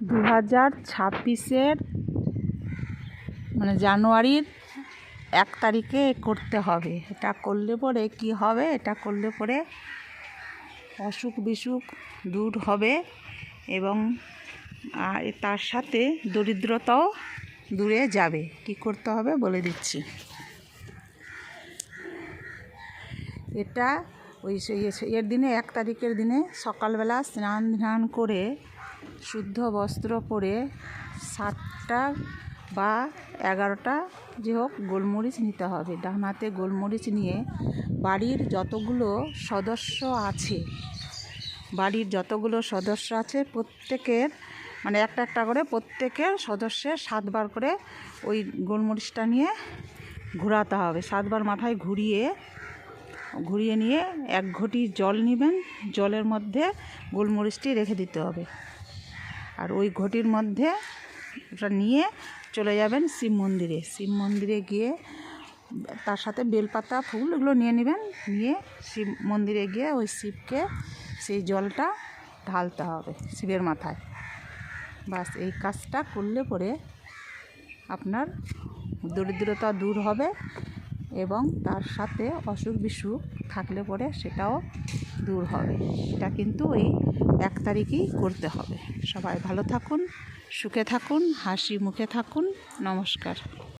দু হাজার ছাব্বিশের মানে জানুয়ারির এক তারিখে করতে হবে। এটা করলে পরে কি হবে? এটা করলে পরে অসুখ বিসুখ দূর হবে এবং তার সাথে দরিদ্রতাও দূরে যাবে। কি করতে হবে বলে দিচ্ছি। এটা ওই এর দিনে, এক তারিখের দিনে সকালবেলা স্নান ধান করে শুদ্ধ বস্ত্র পরে সাতটা বা এগারোটা যে হোক গোলমরিচ নিতে হবে। ডান হাতে গোলমরিচ নিয়ে বাড়ির যতগুলো সদস্য আছে, বাড়ির যতগুলো সদস্য আছে, প্রত্যেকের মানে একটা একটা করে প্রত্যেকের সদস্যের সাতবার করে ওই গোলমরিচটা নিয়ে ঘোরাতে হবে। সাতবার মাথায় ঘুরিয়ে ঘুরিয়ে নিয়ে এক ঘটি জল নেবেন। জলের মধ্যে গোলমরিচটি রেখে দিতে হবে। আর ওই ঘটির মধ্যে ওটা নিয়ে চলে যাবেন শিব মন্দিরে। শিব মন্দিরে গিয়ে তার সাথে বেলপাতা, ফুল এগুলো নিয়ে নেবেন। নিয়ে শিব মন্দিরে গিয়ে ওই শিবকে সেই জলটা ঢালতে হবে শিবের মাথায়। বাস এই কাজটা করলে পরে আপনার দরিদ্রতা দূর হবে এবং তার সাথে অসুখ বিসুখ থাকলে পরে সেটাও দূর হবে। এটা কিন্তু ওই এক তারিখেই করতে হবে। সবাই ভালো থাকুন, সুখে থাকুন, হাসি মুখে থাকুন। নমস্কার।